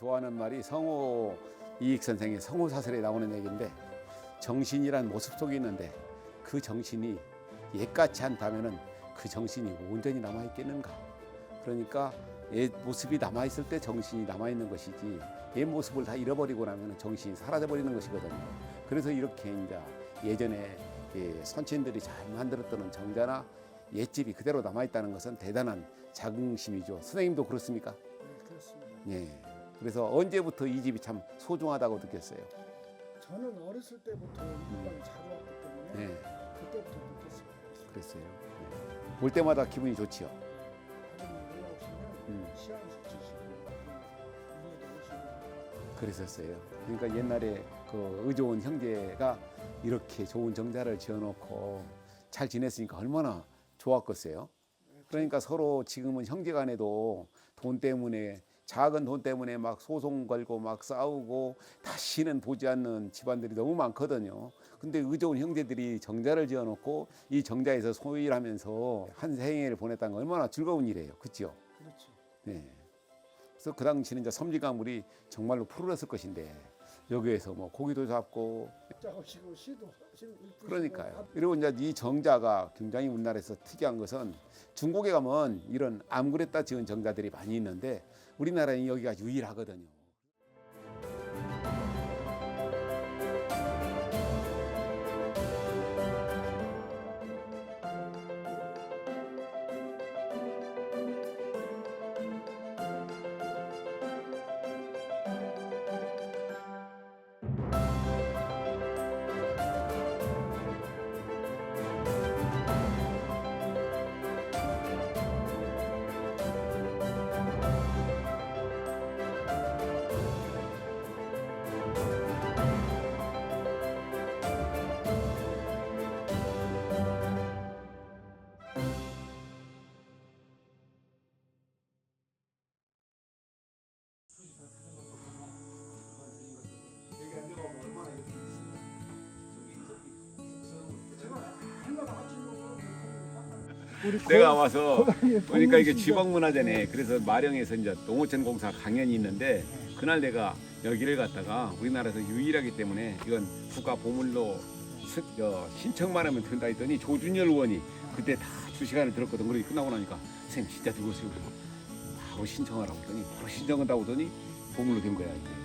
좋아하는 말이 성호 이익 선생의 성호 사설에 나오는 얘기인데 정신이란 모습 속에 있는데 그 정신이 옛같이 한다면은 그 정신이 온전히 남아 있겠는가? 그러니까 옛 모습이 남아 있을 때 정신이 남아 있는 것이지 옛 모습을 다 잃어버리고 나면 정신이 사라져 버리는 것이거든요. 그래서 이렇게 이제 예전에 예, 선친들이 잘 만들었던 정자나 옛집이 그대로 남아 있다는 것은 대단한 자긍심이죠. 선생님도 그렇습니까? 네, 그렇습니다. 예. 그래서 언제부터 이 집이 참 소중하다고 느꼈어요. 저는 어렸을 때부터 이 방에 자주 왔기 때문에 예. 그때부터 느꼈어요. 그랬어요. 예. 올 때마다 기분이 좋지요. 음. 그랬었어요. 그러니까 옛날에 그 의좋은 형제가 이렇게 좋은 정자를 지어놓고 잘 지냈으니까 얼마나 좋았겠어요. 그러니까 서로 지금은 형제간에도 돈 때문에 작은 돈 때문에 막 소송 걸고 막 싸우고 다시는 보지 않는 집안들이 너무 많거든요. 근데 의좋은 형제들이 정자를 지어놓고 이 정자에서 소일하면서 한 생애를 보냈다는 건 얼마나 즐거운 일이에요. 그렇죠? 그렇죠. 네. 그래서 그 당시는 이제 섬진강물이 정말로 푸르렀을 것인데 여기에서 뭐 고기도 잡고 작업시고 시도 그러니까요. 그리고 이제 이 정자가 굉장히 우리나라에서 특이한 것은 중국에 가면 이런 암그레다 지은 정자들이 많이 있는데 우리나라는 여기가 유일하거든요. 내가 와서 보니까 이게 동문신자. 지방문화재네. 그래서 마령에서 이제 농어촌 공사 강연이 있는데 그날 내가 여기를 갔다가 우리나라에서 유일하기 때문에 이건 국가 보물로 스- 저, 신청만 하면 된다 했더니 조준열 의원이 그때 다 두 시간을 들었거든. 그러고 끝나고 나니까 선생님 진짜 들어오세요. 바로 신청하라고 했더니 바로 신청한다고 하더니 보물로 된 거야 이게.